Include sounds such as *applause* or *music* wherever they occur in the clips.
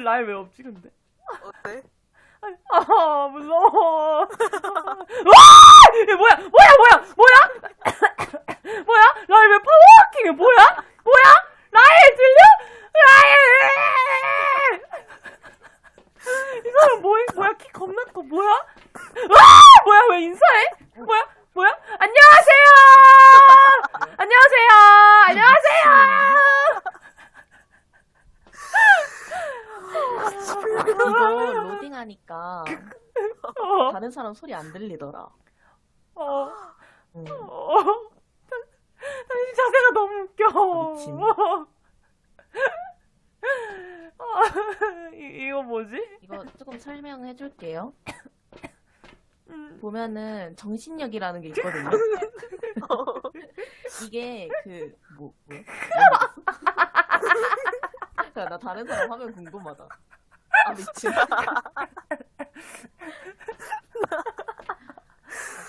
뭐지, 라인 왜 없지, 근데? 어때? 아, 무서워. *laughs* 와! 이게 뭐야, 뭐야, 뭐야, 뭐야? *coughs* 뭐야? 라인 왜 파워워킹이 뭐야? 뭐야? 라인 들려? 라인! 이 사람 뭐야, 뭐야, 키 겁나 커, 뭐야? 와! 뭐야, 왜 인사해? 뭐야, 뭐야? 안녕하세요! 안녕하세요! 안녕하세요! 이거 로딩하니까 어, 다른 사람 소리 안 들리더라. 어. 응. 어, 당- 당신 자세가 너무 웃겨. 미친. 아, 이, 이거 뭐지? 이거 조금 설명해 줄게요. 음, 보면은 정신력이라는 게 *laughs* 있거든요. 이게 그 뭐 뭐야? 야, *laughs* 나 다른 사람 화면 궁금하다. 아 미친. 아,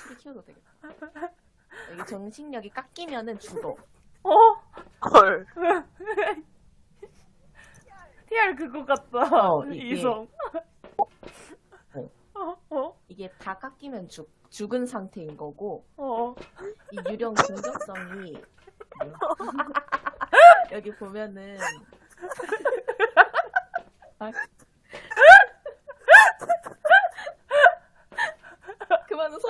소리 키워도 되겠다. 여기 정신력이 깎이면은 죽어. 어? 헐. TR 그거 같다. 어, 이게- 이성. 어. 어? 어? 이게 다 깎이면 죽 죽은 상태인 거고 어? 이 유령 뭐야? *laughs* 여기 보면은 아. *laughs* 그만 웃어.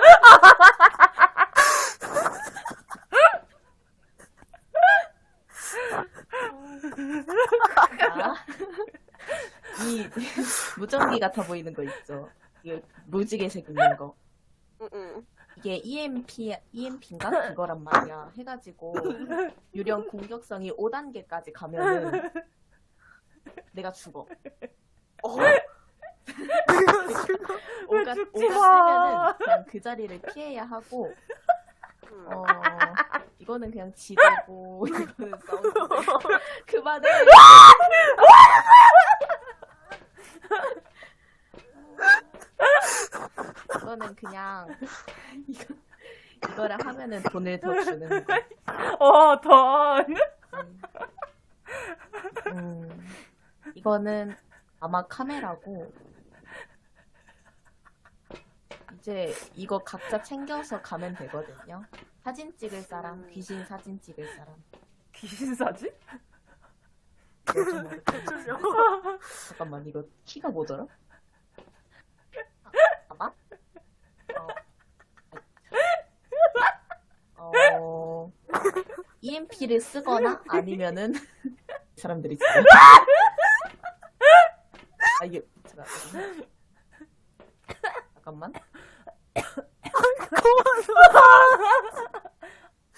아, 이 *laughs* 무전기 같아 보이는 거 있죠? 이게 무지개색 있는 거. 응 응. 이게 EMP, EMP인가? 그거란 말이야. 해가지고, 유령 공격성이 5단계까지 가면은, 내가 죽어. 어. 오가, 죽지 오가 마. 뜨면은 그냥 그 자리를 피해야 하고, 응. 어, 이거는 그냥 지도고, *laughs* 이거는 싸우고. *laughs* 그만해! 이거는 그냥, *laughs* 이거, 이거를 하면은 돈을 더 주는 거. 어, 던. 음. 음, 이거는 아마 카메라고 이제 이거 각자 챙겨서 가면 되거든요. 사진 찍을 사람, 귀신 사진 찍을 사람. 귀신 사진? 어렵다. *laughs* 잠깐만 이거 키가 뭐더라? 아, 봐봐. 어, 어, EMP를 쓰거나 아니면은 사람들이 있어. 아 이게 제가 잠깐만.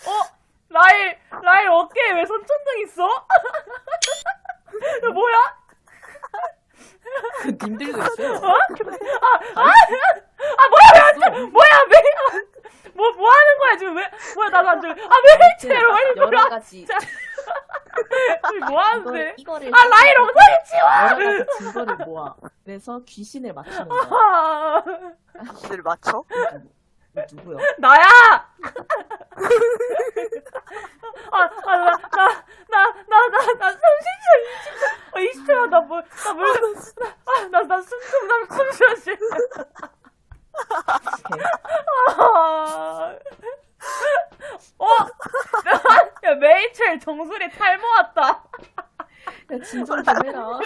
어? 라일, 라일 어깨에 왜 손전등 있어? 뭐야? 그님 들고 있어요. 아, 뭐야, 왜, 뭐야, 왜, 뭐, 뭐 하는 거야, 지금 왜, 뭐야, 나도 안 들려. 아, 왜 이렇게, 왜 여러 가지 지금 뭐 하는데? 이거를 아, 라일 엉덩이 치워! 여러 가지 증거를 모아. 그래서 귀신을 맞추는 거야. 아, 귀신을 맞춰? 누구야? 나야! 아, 아, 나, 나, 나, 나, 나, 나 30초, 20초, 어, 20초야, 나 뭐, 나 뭘, 나, 아, 나, 나 숨, 숨, 나숨 쉬어, 씨. 오케이. 아. 어? 야, 메이첼 정수리 탈모 왔다. 야, 진정 좀 해라.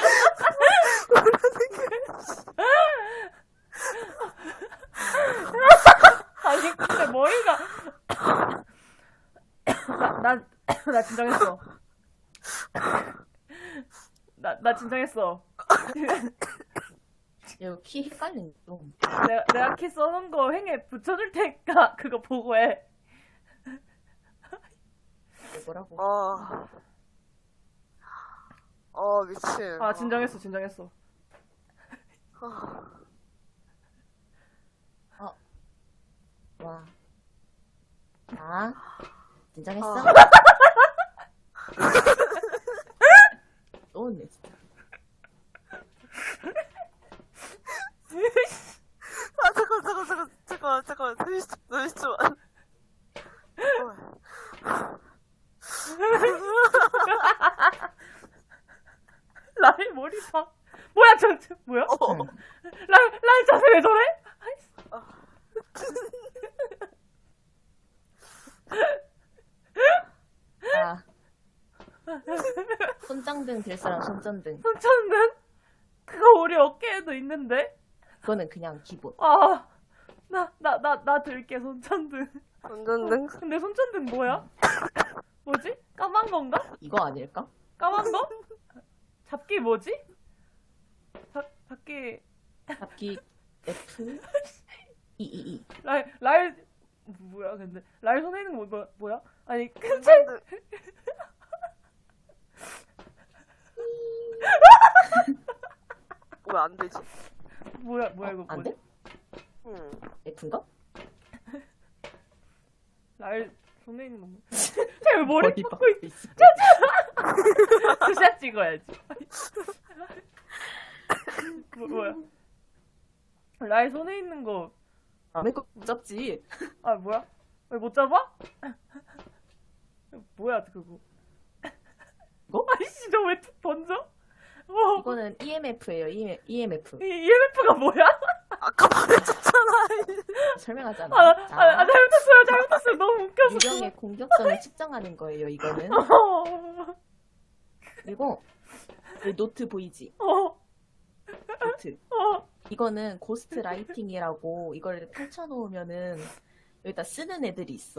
아니, 근데 머리가. 나, 나, *laughs* 나 진정했어. 나, 나 진정했어. *laughs* 야, 키 헷갈린다, 좀. 내가, 내가 키 써놓은 거 횡에 붙여줄 테니까 *laughs* 그거 보고 해. 이게 뭐라고? 아. 어 미친. 아, 진정했어, 진정했어. 아. 와. 자, 긴장했어? 어. 뭐야, 저, 저 뭐야? 어 손장등 될 사람 손전등. 손천는? 그거 우리 어깨에도 있는데? 그거는 그냥 기본. 아, 나, 나, 나, 나 들게, 손천등. 운전등? 근데 손천등 뭐야? 뭐지? 까만 건가? 이거 아닐까? 까만 거? 잡기 뭐지? 잡, 잡기, 잡기 F E E E. 라이, 라이, 뭐야, 근데. 라이 손에 있는 거 뭐, 뭐야? 아니, 큰 책, 운전등. 왜 안 되지? 뭐야, 뭐야, 이거 어, 안? 돼? 응. F인가? 라이 *laughs* 손에 있는 거 뭐. 쟤왜 머리 뽑고 있, 있어. 투샷 찍어야지. 뭐, 뭐야? 라이 손에 있는 거, 내거 잡지. 아, 뭐야? 왜 못 잡아? 뭐야, 그거. 뭐? 아이씨? 어, 이거는 E EMF예요. EMF. 이 EMF가 뭐야? 아까 말해줬잖아. 설명하잖아. 아, 자, 아, 아, 잘못했어요, 잘못했어요. 너무 웃겨서. 유령의 공격성을 *laughs* 측정하는 거예요. 이거는. 어, 그리고 이 노트 보이지? 어, 노트. 어. 이거는 고스트 라이팅이라고 이걸 펼쳐놓으면은 여기다 쓰는 애들이 있어.